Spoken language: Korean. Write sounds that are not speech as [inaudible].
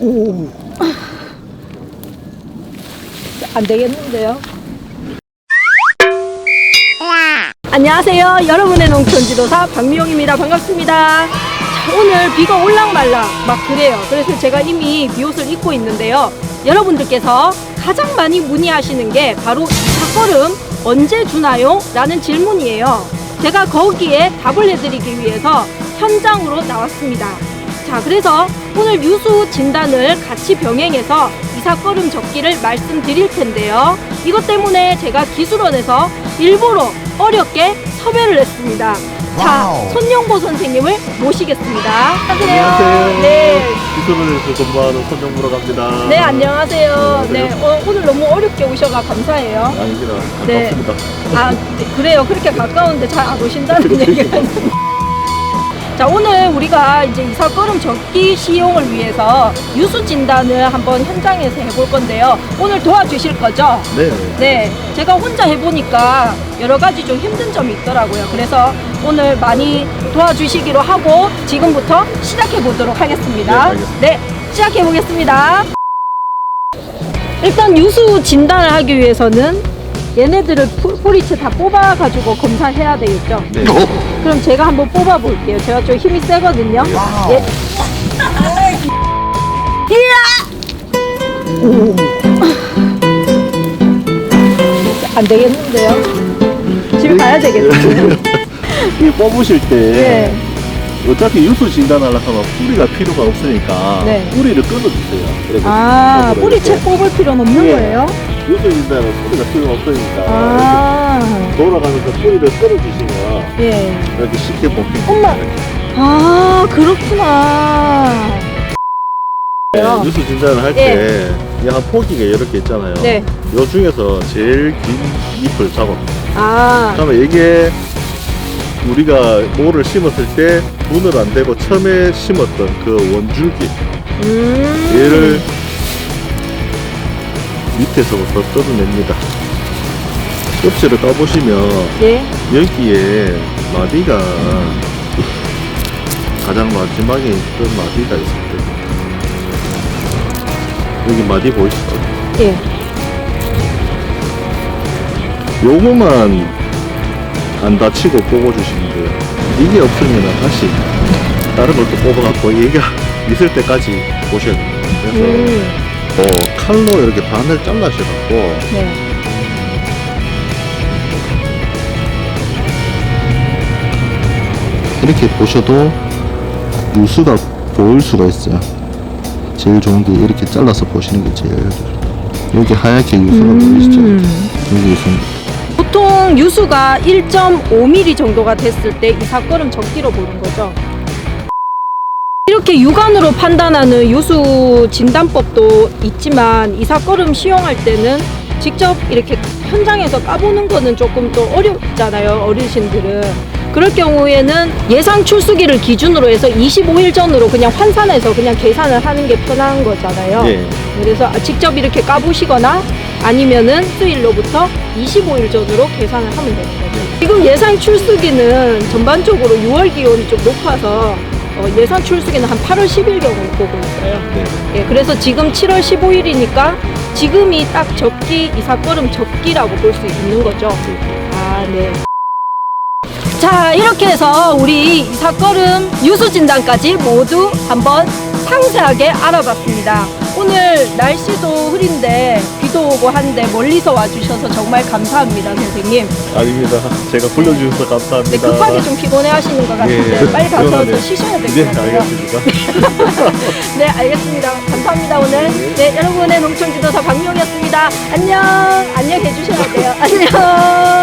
오. 안 되겠는데요? 안녕하세요. 여러분의 농촌 지도사 박미용입니다. 반갑습니다. 자, 오늘 비가 올랑말랑 막 그래요. 그래서 제가 이미 비옷을 입고 있는데요. 여러분들께서 가장 많이 문의하시는 게 바로 이삭걸음 언제 주나요? 라는 질문이에요. 제가 거기에 답을 해드리기 위해서 현장으로 나왔습니다. 자, 그래서 오늘 유수 진단을 같이 병행해서 이삭걸음 적기를 말씀드릴 텐데요. 이것 때문에 제가 기술원에서 일부러 어렵게 섭외를 했습니다. 자, 와우. 손용보 선생님을 모시겠습니다. 안녕하세요. 안녕하세요. 네. 기술원에서 근무하는 손정무로 갑니다. 네, 안녕하세요. 네, 네, 어, 오늘 너무 어렵게 오셔가 감사해요. 아닙니다. 네. 반갑습니다. 아, 네, 그래요. 그렇게 가까운데 잘 안 오신다는 [laughs] 얘기가 자, 오늘 우리가 이제 이삭걸음 적기 시용을 위해서 유수 진단을 한번 현장에서 해볼 건데요. 오늘 도와주실 거죠? 네. 네, 제가 혼자 해보니까 여러 가지 좀 힘든 점이 있더라고요. 그래서 오늘 많이 도와주시기로 하고 지금부터 시작해 보도록 하겠습니다. 네. 네, 시작해 보겠습니다. 일단 유수 진단을 하기 위해서는 얘네들을 포- 포리체 다 뽑아가지고 검사해야 되겠죠. 네. 그럼 제가 한번 뽑아 볼게요. 제가 좀 힘이 세거든요. 와우. 예. 안 되겠는데요? 집에 가야 되겠는데요? [laughs] 이 뽑으실 때 네. 어차피 유수 진단하려고 하면 뿌리가 필요가 없으니까 네. 뿌리를 끊어주세요. 그래서 아, 뿌리채 이렇게. 뽑을 필요는 없는 예. 거예요? 진단은 뿌리가 필요가 없으니까 아, 이렇게 돌아가면서 뿌리를 끊어주시면 예. 이렇게 쉽게 뽑힙니다. 엄마. 아, 그렇구나. 네, 유수 진단을 할때한 포기가 이렇게 있잖아요. 네. 요 중에서 제일 긴 잎을 잡아봅니다. 아, 그러면 이게 우리가 모를 심었을 때 눈을 안 대고 처음에 심었던 그 원줄기 음. 얘를 밑에서부터 뜯어냅니다. 껍질을 까보시면 예. 여기에 마디가 가장 마지막에 있던 마디가 있을 때 여기 마디 보이시죠? 예. 요거만 안 다치고 뽑아주시면 돼요. 이게 없으면 다시 다른 걸또 뽑아갖고 얘가 있을 때까지 보셔야 돼요. 그래서 음. 어, 칼로 이렇게 반을 잘라셔갖고 네. 이렇게 보셔도 유수가 보일 수가 있어요. 제일 좋은 게 이렇게 잘라서 보시는 게 제일. 여기 하얗게 유수가 보이시죠? 음. 여기 유수. 보통 유수가 1.5mm 정도가 됐을 때 이삭걸음 적기로 보는 거죠. 이렇게 육안으로 판단하는 유수 진단법도 있지만 이삭걸음 시용할 때는 직접 이렇게 현장에서 까보는 거는 조금 또 어렵잖아요, 어르신들은. 그럴 경우에는 예상 출수기를 기준으로 해서 25일 전으로 그냥 환산해서 그냥 계산을 하는 게 편한 거잖아요. 예. 그래서 직접 이렇게 까보시거나 아니면은 수일로부터 25일 전으로 계산을 하면 되는 거죠. 지금 예상 출수기는 전반적으로 6월 기온이 좀 높아서 어, 예상 출수기는 한 8월 10일 경으로 보고 있어요. 네. 예, 그래서 지금 7월 15일이니까 지금이 딱 적기, 이삭걸음 적기라고 볼 수 있는 거죠. 아, 네. 자, 이렇게 해서 우리 이삭걸음 유수 진단까지 모두 한번 상세하게 알아봤습니다. 오늘 날씨도 흐린데 비도 오고 한데 멀리서 와주셔서 정말 감사합니다, 선생님. 아닙니다. 제가 불러주셔서 근데 감사합니다. 급하게 좀 피곤해 하시는 것 같은데 예, 빨리 가서. 더 쉬셔야 될 네, 것 같아요. 알겠습니다. [laughs] 네, 알겠습니다. 감사합니다, 오늘. 네, 여러분의 농촌 지도사 박미영이었습니다. 안녕. [laughs] 안녕 해주셔야 돼요. 안녕.